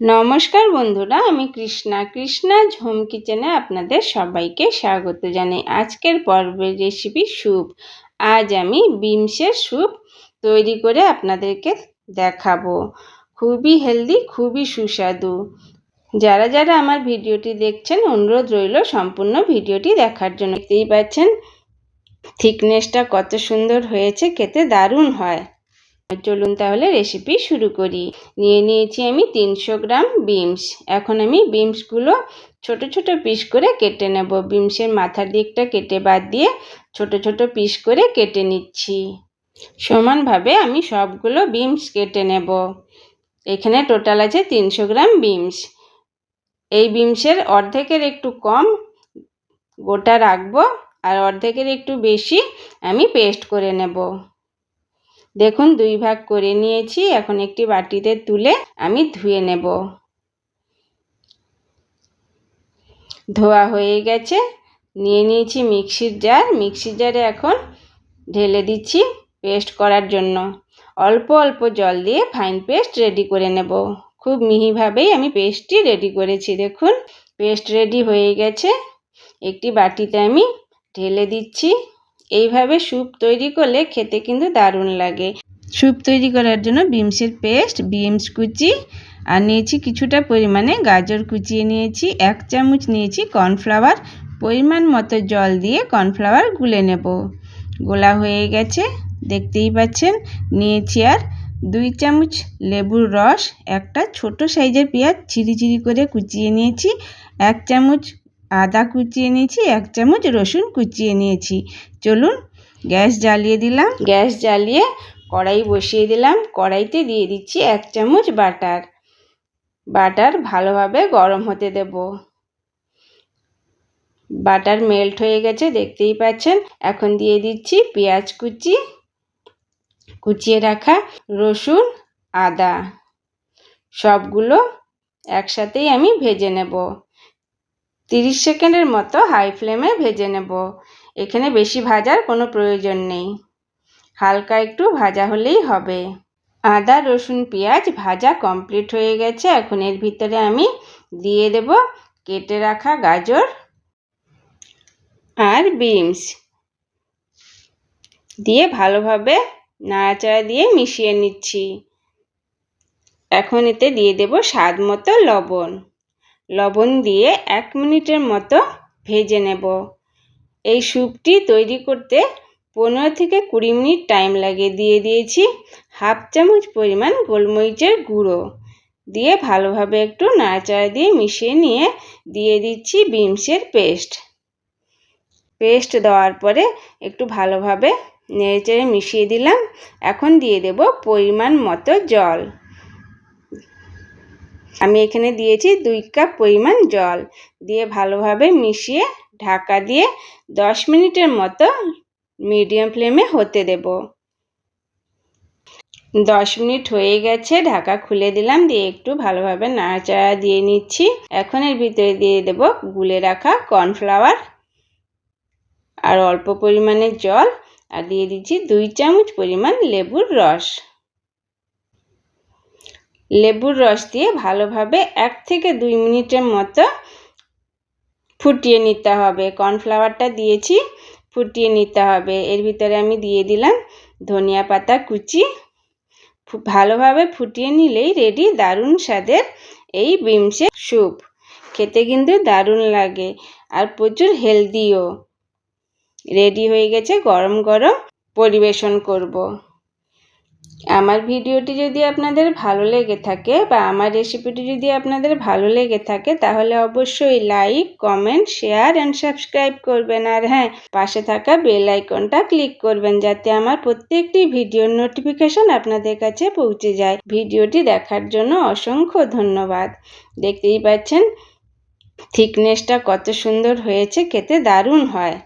নমস্কার বন্ধুরা, আমি কৃষ্ণা। কৃষ্ণা ঝোম কিচেনে আপনাদের সবাইকে স্বাগত জানাই। আজকের পর্বের রেসিপি স্যুপ আজ আমি বিমসের স্যুপ তৈরি করে আপনাদেরকে দেখাবো। খুবই হেলদি খুবই সুস্বাদু। যারা যারা আমার ভিডিওটি দেখছেন, অনুরোধ রইল সম্পূর্ণ ভিডিওটি দেখার জন্য। দেখতেই পাচ্ছেন থিকনেসটা কত সুন্দর হয়েছে, খেতে দারুণ হয়। চলুন তাহলে রেসিপি শুরু করি। নিয়ে নিয়েছি আমি তিনশো গ্রাম বিমস এখন আমি বিমসগুলো ছোট ছোট পিস করে কেটে নেব। বিমসের মাথার দিকটা কেটে বাদ দিয়ে ছোট ছোট পিস করে কেটে নিচ্ছি। সমানভাবে আমি সবগুলো বিমস কেটে নেব। এখানে টোটাল আছে তিনশো গ্রাম বিমস এই বিমসের অর্ধেকের একটু কম গোটা রাখব আর অর্ধেকের একটু বেশি আমি পেস্ট করে নেব। দেখুন, দুই ভাগ করে নিয়েছি। এখন একটি বাটিতে তুলে আমি ধুয়ে নেব। ধোয়া হয়ে গেছে। নিয়ে নিয়েছি মিক্সির জার। মিক্সির জারে এখন ঢেলে দিচ্ছি পেস্ট করার জন্য। অল্প অল্প জল দিয়ে ফাইন পেস্ট রেডি করে নেব। খুব মিহিভাবেই আমি পেস্টটি রেডি করেছি, দেখুন। পেস্ট রেডি হয়ে গেছে। একটি বাটিতে আমি ঢেলে দিচ্ছি। এইভাবে স্যুপ তৈরি করলে খেতে কিন্তু দারুণ লাগে। স্যুপ তৈরি করার জন্য বিমসের পেস্ট, বিমস কুচি আর নিয়েছি কিছুটা পরিমাণে গাজর কুচিয়ে নিয়েছি, এক চামচ নিয়েছি কর্নফ্লাওয়ার। পরিমাণ মতো জল দিয়ে কর্নফ্লাওয়ার গুলে নেব। গোলা হয়ে গেছে, দেখতেই পাচ্ছেন। নিয়েছি আর দুই চামচ লেবুর রস, একটা ছোট সাইজের পেঁয়াজ ঝিরি ঝিরি করে কুচিয়ে নিয়েছি, এক চামচ আদা কুচিয়ে নিয়েছি, এক চামচ রসুন কুচিয়ে নিয়েছি। চলুন, গ্যাস জ্বালিয়ে দিলাম। গ্যাস জ্বালিয়ে কড়াই বসিয়ে দিলাম। কড়াইতে দিয়ে দিচ্ছি এক চামচ বাটার। বাটার ভালোভাবে গরম হতে দেব। বাটার মেল্ট হয়ে গেছে, দেখতেই পাচ্ছেন। এখন দিয়ে দিচ্ছি পেঁয়াজ কুচি। কুচিয়ে রাখা রসুন, আদা। সবগুলো একসাথেই আমি ভেজে নেব। তিরিশ সেকেন্ডের মতো হাই ফ্লেমে ভেজে নেব। এখানে বেশি ভাজার কোনো প্রয়োজন নেই। হালকা একটু ভাজা হলেই হবে। আদা, রসুন, পেঁয়াজ ভাজা কমপ্লিট হয়ে গেছে। এখন এর ভিতরে আমি দিয়ে দেব কেটে রাখা গাজর আর বিনস দিয়ে ভালোভাবে নাড়াচাড়া দিয়ে মিশিয়ে নিচ্ছি। এখন এতে দিয়ে দেব স্বাদ মতো লবণ। লবণ দিয়ে এক মিনিটের মতো ভেজে নেব। এই স্যুপটি তৈরি করতে পনেরো থেকে কুড়ি মিনিট টাইম লাগে। দিয়ে দিয়েছি হাফ চামচ পরিমাণ গোলমরিচের গুঁড়ো। দিয়ে ভালোভাবে একটু নাড়াচাড়া দিয়ে মিশিয়ে নিয়ে দিয়ে দিচ্ছি বিমসের পেস্ট। পেস্ট দেওয়ার পরে একটু ভালোভাবে নেড়েচেড়ে মিশিয়ে দিলাম। এখন দিয়ে দেব পরিমাণ মতো জল। আমি এখানে দিয়েছি দুই কাপ পরিমাণ জল। দিয়ে ভালোভাবে মিশিয়ে ঢাকা দিয়ে দশ মিনিটের মতো মিডিয়াম ফ্লেমে হতে দেব। দশ মিনিট হয়ে গেছে, ঢাকা খুলে দিলাম, দিয়ে একটু ভালোভাবে নাড়াচাড়া দিয়ে নিচ্ছি। এখন এর ভিতরে দিয়ে দেব গুলে রাখা কর্নফ্লাওয়ার আর অল্প পরিমাণে জল। আর দিয়ে দিচ্ছি দুই চামচ পরিমাণ লেবুর রস। লেবুর রস দিয়ে ভালোভাবে এক থেকে দুই মিনিটের মতো ফুটিয়ে নিতে হবে। কর্নফ্লাওয়ারটা দিয়েছি, ফুটিয়ে নিতে হবে। এর ভিতরে আমি দিয়ে দিলাম ধনিয়া পাতা কুচি। ভালোভাবে ফুটিয়ে নিলেই রেডি দারুণ স্বাদের এই বিমসের স্যুপ। খেতে কিন্তু দারুণ লাগে আর প্রচুর হেলদিও রেডি হয়ে গেছে গরম গরম পরিবেশন করব। আমার ভিডিওটি যদি আপনাদের ভালো লেগে থাকে বা আমার রেসিপিটি যদি আপনাদের ভালো লেগে থাকে, তাহলে অবশ্যই like comment share and subscribe করবেন। আর হ্যাঁ পাশে থাকা বেল আইকনটা ক্লিক করবেন যাতে আমার প্রত্যেকটি ভিডিওর নোটিফিকেশন আপনাদের কাছে পৌঁছে যায়। ভিডিওটি দেখার জন্য অসংখ্য ধন্যবাদ। দেখতেই পাচ্ছেন থিকনেসটা কত সুন্দর হয়েছে, খেতে দারুণ হয়।